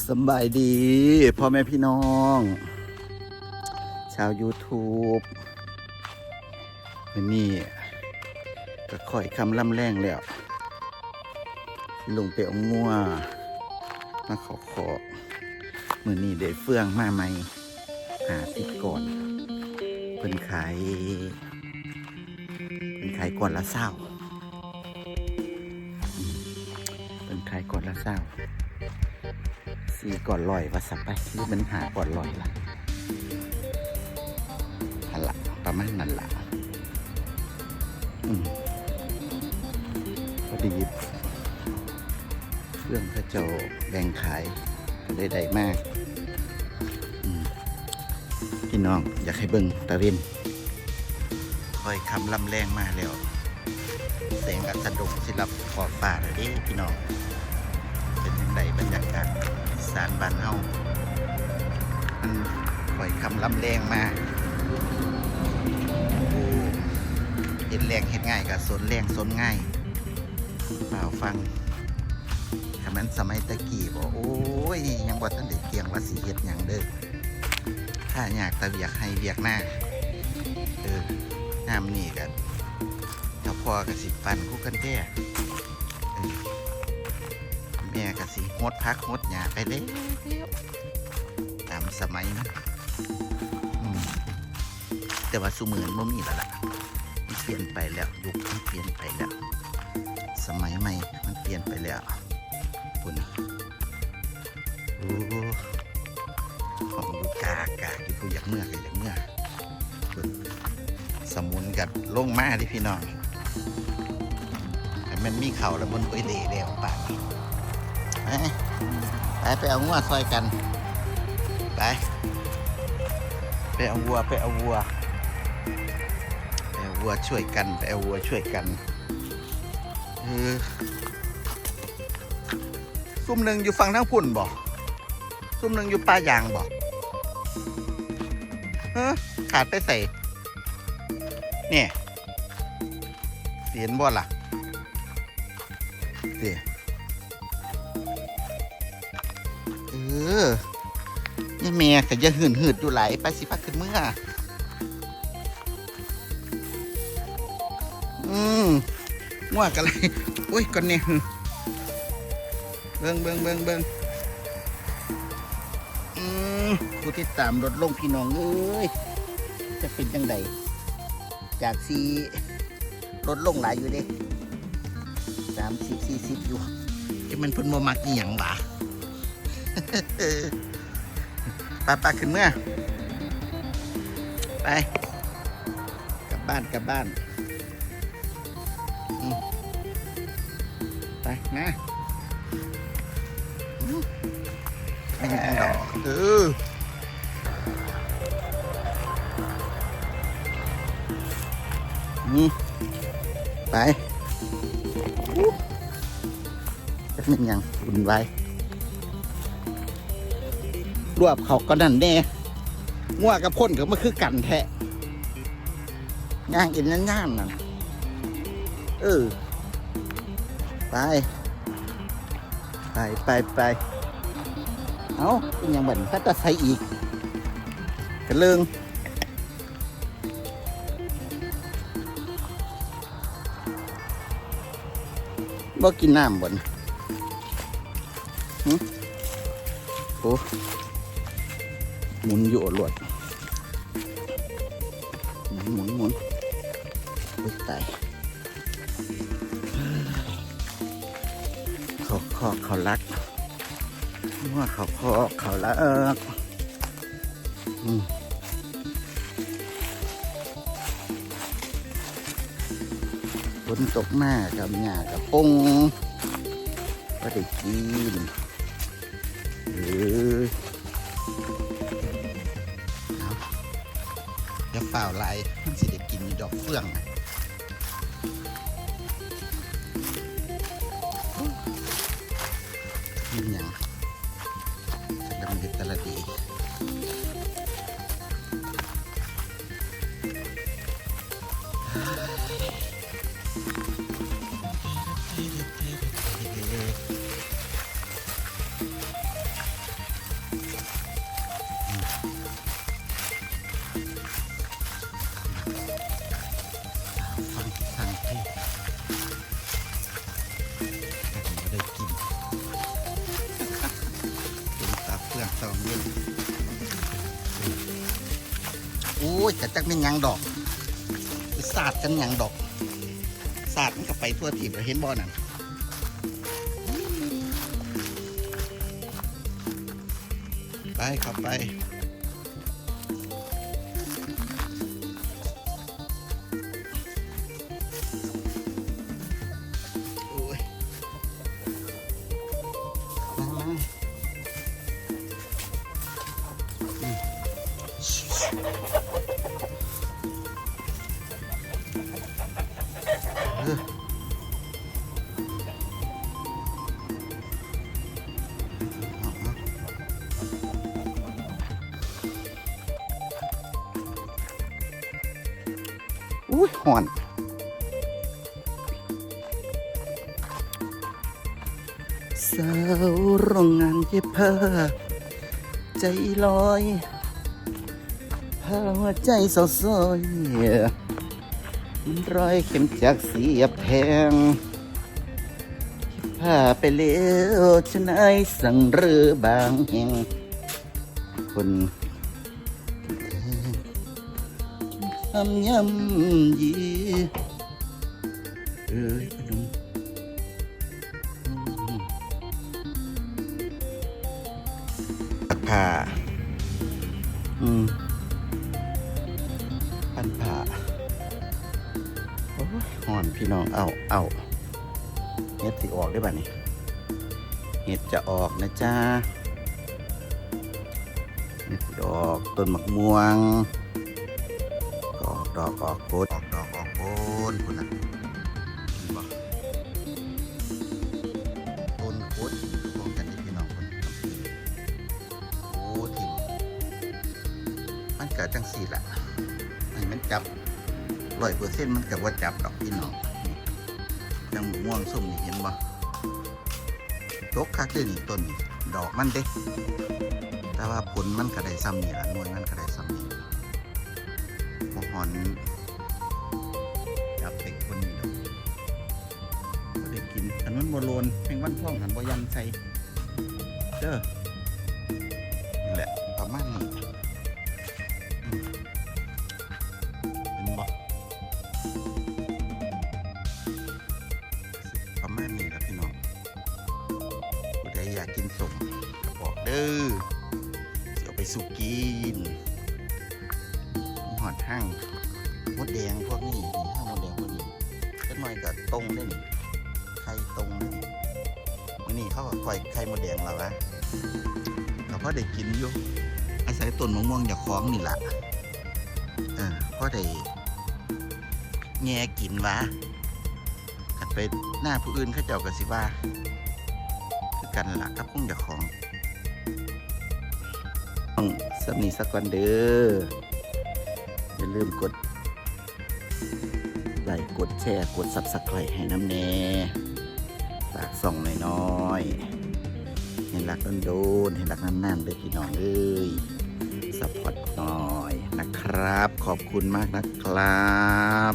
สบายดีพ่อแม่พี่น้อง ชาว YouTube วันนี้ก็ค่อยคำล่ำแรงแล้ว ลงไปเอางัวมาขอขอมือนี้เดเฟื่องมาใหม่หาสิบก่อนเพิ่นขายเพิ่นขายก่อนละเศร้าเพิ่นขายก่อนละเศร้า สีก่อนลอยว่าสับไปหรือมันหาก่อนลอยละหันละประมาณนั้นละอืมพอดีเครื่องพระเจ้าแบ่งขายได้ได้มากพี่น้องอยากให้เบิ่งตะเวนคอยคำลำแรงมาแล้วแสงอัสดงสิรับขอบฟ้าเลยดิพี่น้อง เป็นยังไงบรรยากาศ สารบ้านเฮามันปล่อยคำลำแรงมาโอ้เห็นแรงเห็นง่ายกับสนแรงสนง่ายเปล่าฟังคำนั้นสมัยตะกี้บอกโอ้ยยังบ่ทันได้เกียงว่าสีเฮ็ดหยังเด้อถ้าอยากตะเวียกให้เวียกหน้าเออน้ำนี่กันเจ้าพอกับสิบปันคู่กันแท้ แม่ก็สิงดพักงดหยาไปเลยตามสมัยนะแต่ว่าสุมือนบ่มีแล้วล่ะมันเปลี่ยนไปแล้วยุคมันเปลี่ยนไปแล้ว สมัยใหม่มันเปลี่ยนไปแล้วคุณโอ้ของดูกากาอยู่ผู้อยากเมื่อก็อยากเมื่อคุณสมุนกับลงมาที่พี่น้องให้มันมีเข่าแล้วมันไปเดเดียวปากนี้ ไปไปเอางัวซอยกัน ไป ไปเอาวัวไปเอาวัวไปเอาวัวช่วยกันไปเอาวัวช่วยกันเออซุ่มหนึ่งอยู่ฝั่งทั้งพุ่นบ่ซุ่มหนึ่งอยู่ป่ายางบ่เออขาดไปใส่เนี่ยเห็นบ่ล่ะเดี๋ย ออนี่แม่ก็จะหืนหืดอยู่ไหลายไปสิพักขึ้นเมื่อ อืมง่วกันเลยโอ้ยก่อนเนี่ยเบิ้งเบิ้งเบิ้งเบิ้งอืมผู้ที่ตามรถลงพี่น้องเอ้ยจะเป็นจังไดจากสีรถลงหลายอยู่เด้สามสิบสี่สิบอยู่ที่มันเพิ่นโมมักอีหยังห ไปไปขึ้นเมื่อ ไป กลับบ้านกลับบ้านไปนะไม่ยังดอเออนี่ไปเป็นยังอุ่นไว้ รวบเขาก็นั่นแน่ง่วกับคนก็มาคือกันแท้ย่างกินย่างๆนั่นเออไป ไปไปไปเอาเป็นหยังบันถ้าจะใส่อีกกระเลิงบ่กินน้ำบนหึโอ้ หมุนอยู่หลวดหมุนหมุนหมุนตายเขาคอเขารักว่าเขาคอเขารักอืมฝนตกหน้ากับหญ้ากับปงก็ได้กินเออ อย่าเปล่าไหลมันสิได้กินอยู่ดอกเฟื่องน่ะนี่หยังจะดำเด็ดตะละดี อ้ยกะจักเป็นยังดอกไปสาดกันยังดอกสาดมันก็ไปทั่วทีบเห็นบ่อนั่นไปขับไป อุ้ยห่อนสาวโรงงานเย็บผ้า ใจลอยผ้าหัวใจเศร้าซอย รอยเข็มจากเสียบแทงผ้าไปเลี้ยวชนายสั่งเรือบางแห่งคนทำย่ำยีเอ้ยพนุ่มปักผ่าอืม ปันผ่า ห่อนพี่น้องเอาเอาเห็ดสิออกได้ป่ะนี่เห็ดจะออกนะจ๊ะเห็ดออกต้นมะม่วงออกดอกออกโคนออกดอกออกโคนคุณนะเห็นบ่ต้นโคตรพร้อมกันที่พี่น้องคนทำกินโอ้ทิมมันเกิดจังสี่ละไอ้มันจับ ร้อยเปอร์เซ็นต์มันกับว่าจับดอกพี่น้องนี่ยังหมูม่วงส้มนี่เห็นบ่ตกคักเด้อนี่ต้นนี่ดอกมันเด้แต่ว่าผลมันก็ได้ซ้ำนี่ละหน่วยมันก็ได้ซ้ำนี่บ่หอนจับเด็กคนนี้ดอกบ่ได้กินอันนั้นบ่โลนแมงวันท่องหันบ่ยันใส่เด้อ ก็บอเด้อสิเอาไปสุกินหอดห้างมดแดงพวกนี้ห้างมดแดงพวกนี้ก็หน่อยก็ตรงได้นี่ไข่ตรงนี่มื้อนี่เขาก็ปล่อยไข่มดแดงแล้ววะก็พอได้กินอยู่อาศัยต้นมะม่วงจากคล้องนี่แหละเออพ่อได้แง่กินวะกัดไปหน้าผู้อื่นเขาเจ้ากับสิว่า คือกันละกับพุ่งจากของ องสำนีสักวันเด้ออย่าลืมกดไลค์กดแชร์กดซับสไครต์ให้น้ำแน่ฝากส่องน้อยๆเห็นรักโดนๆเห็นรักนานๆเลยพี่น้องเอ้ยสปอร์ตหน่อยนะครับ ขอบคุณมากนะครับ